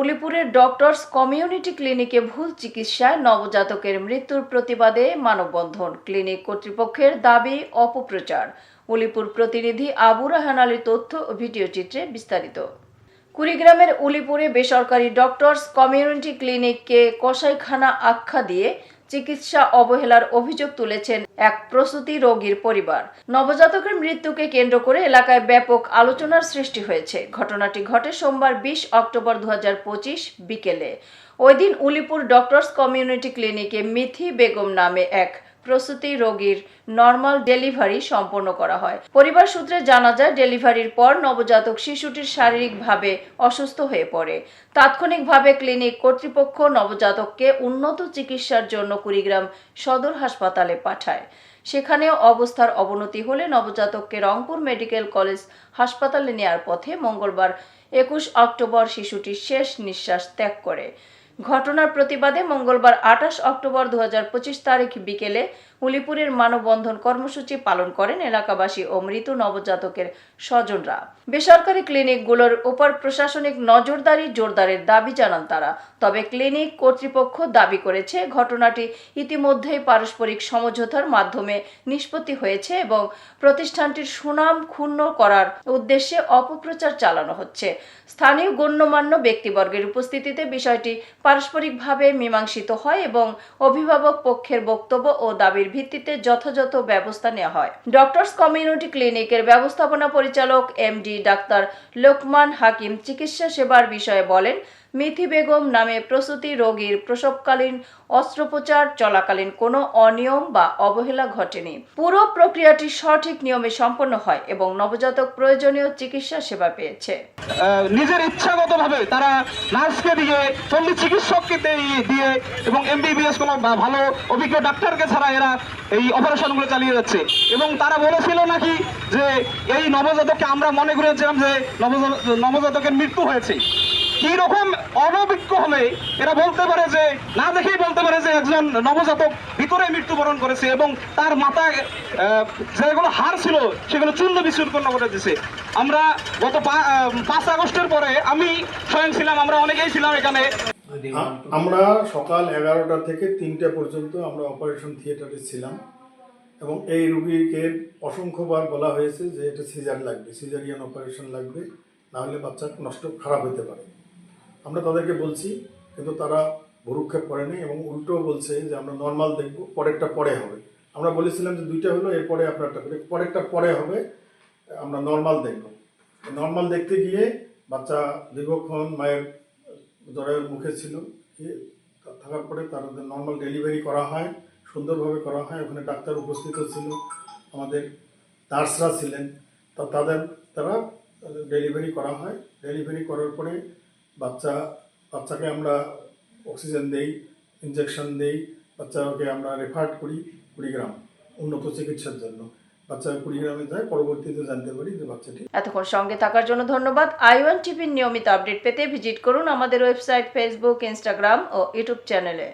উলিপুরের doctors community ক্লিনিকে ভুল চিকিৎসায় নবজাতকের মৃত্যুর প্রতিবাদে মানববন্ধন। ক্লিনিক কর্তৃপক্ষের দাবি অপপ্রচার। উলিপুর প্রতিনিধি আবু রাহান আলীর তথ্য ও ভিডিও চিত্রে বিস্তারিত। কুড়িগ্রামের উলিপুরে বেসরকারি ডক্টরস কমিউনিটি ক্লিনিককে কসাইখানা আখ্যা দিয়ে চিকিৎসা অবহেলার অভিযোগ তুলেছেন এক প্রসূতি রোগীর পরিবার। নবজাতকের মৃত্যুকে কেন্দ্র করে এলাকায় ব্যাপক আলোচনার সৃষ্টি হয়েছে। ঘটনাটি ঘটে সোমবার বিশ অক্টোবর দু হাজার পঁচিশ বিকেলে। ওই দিন উলিপুর ডক্টরস কমিউনিটি ক্লিনিকে মিথি বেগম নামে এক প্রসূতি রোগীর নর্মাল ডেলিভারি সম্পন্ন করা হয়। পরিবার সূত্রে জানা যায় ডেলিভারির পর নবজাতক শিশুটির শারীরিকভাবে অসুস্থ হয়ে পড়ে। তাৎক্ষণিকভাবে ক্লিনিক কর্তৃপক্ষ নবজাতককে উন্নত চিকিৎসার জন্য কুড়িগ্রাম সদর হাসপাতালে পাঠায়। সেখানেও অবস্থার অবনতি হলে নবজাতককে রংপুর মেডিকেল কলেজ হাসপাতালে নেয়ার পথে মঙ্গলবার একুশ অক্টোবর শিশুটি শেষ নিঃশ্বাস ত্যাগ করে। ঘটনার প্রতিবাদে মঙ্গলবার আঠাশ অক্টোবর দু হাজার পঁচিশ তারিখ বিকেলে উলিপুরের মানববন্ধন কর্মসূচি পালন করেন এলাকাবাসী ও মৃত নবজাতকের স্বজনরা। বেসরকারি ক্লিনিকগুলোর উপর প্রশাসনিক নজরদারি জোরদারের দাবি জানান তারা। তবে ক্লিনিক কর্তৃপক্ষ দাবি করেছে, ঘটনাটি ইতিমধ্যেই পারস্পরিক সমঝোতার মাধ্যমে নিষ্পত্তি হয়েছে এবং প্রতিষ্ঠানটির সুনাম ক্ষুণ্ণ করার উদ্দেশ্যে অপপ্রচার চালানো হচ্ছে। স্থানীয় গণ্যমান্য ব্যক্তিবর্গের উপস্থিতিতে বিষয়টি পারস্পরিকভাবে মীমাংসিত হয় এবং অভিভাবক পক্ষের বক্তব্য ও দাবির ভিত্তিতে যথাযথ ব্যবস্থা নেওয়া হয়। ডক্টরস কমিউনিটি ক্লিনিকের ব্যবস্থাপনা পরিচালক এমডি ডাক্তার লোকমান হাকিম চিকিৎসা সেবার বিষয়ে বলেন মিথি বেগম নামে প্রসূতি রোগীর প্রসবকালীন অস্ত্রোপচার চলাকালীন কোনো অনিয়ম বা অবহেলা ঘটেনি। পুরো প্রক্রিয়াটি সঠিক নিয়মে সম্পন্ন হয় এবং নবজাতক প্রয়োজনীয় চিকিৎসা সেবা পেয়েছে। নিজের ইচ্ছাগত ভাবে তারা নার্সকে দিয়ে, পল্লী চিকিৎসককে দিয়ে- এবং এমবিবিএস কোনো ভালো অভিজ্ঞ ডাক্তারকে ছাড়া এরা এই অপারেশনগুলো চালিয়ে যাচ্ছে। এবং তারা বলেছিল নাকি যে এই নবজাতককে আমরা মনে করেছিলাম যে নবজাতকের মৃত্যু হয়েছে। কি রকম অনভিজ্ঞ হলে এরা বলতে পারে যে, না দেখেই বলতে পারে যে একজন নবজাতক ভিতরে মৃত্যুবরণ করেছে এবং তার মাথায় যেগুলো হার ছিল, সেগুলো চূর্ণ বিচূর্ণ করে দিছে আমরা গত পাঁচ আগস্টের পরে আমি স্বয়ং ছিলাম, আমরা অনেকেই ছিলাম এখানে। আমরা সকাল এগারোটা থেকে তিনটে পর্যন্ত আমরা অপারেশন থিয়েটারে ছিলাম এবং এই রুগীকে অসংখ্যবার বলা হয়েছে যে এটা সিজার লাগবে, সিজারিয়ান অপারেশন লাগবে, নাহলে বাচ্চা নষ্ট, খারাপ হতে পারে। আমরা তাদেরকে বলছি, কিন্তু তারা ভরুক্ষেপ করেনি এবং উল্টো বলছে যে আমরা নর্মাল দেখব, পরেরটা পরে হবে। আমরা বলেছিলাম যে দুইটা হলো, এরপরে আপনারটা করে পরেরটা পরে হবে, আমরা নর্মাল দেখব। নর্মাল দেখতে গিয়ে বাচ্চা দীর্ঘক্ষণ মায়ের জরায়ুর মুখে ছিল থাকার পরে তার নর্মাল ডেলিভারি করা হয়, সুন্দরভাবে করা হয়। ওখানে ডাক্তার উপস্থিত ছিল, আমাদের নার্সরা ছিলেন। তা তাদের তারা ডেলিভারি করা হয়। ডেলিভারি করার পরে বাচ্চা, বাচ্চাকে আমরা অক্সিজেন দেই ইঞ্জেকশন দেই, বাচ্চাকে আমরা রেফার করি কুড়িগ্রাম উন্নত চিকিৎসার জন্য। বাচ্চা কুড়িগ্রামে যায়, পরবর্তীতে জানতে পারি যে বাচ্চাটি এতক্ষণ সঙ্গে থাকার জন্য ধন্যবাদ। আই ওয়ান টিভির নিয়মিত আপডেট পেতে ভিজিট করুন আমাদের ওয়েবসাইট ফেসবুক ইনস্টাগ্রাম ও ইউটিউব চ্যানেলে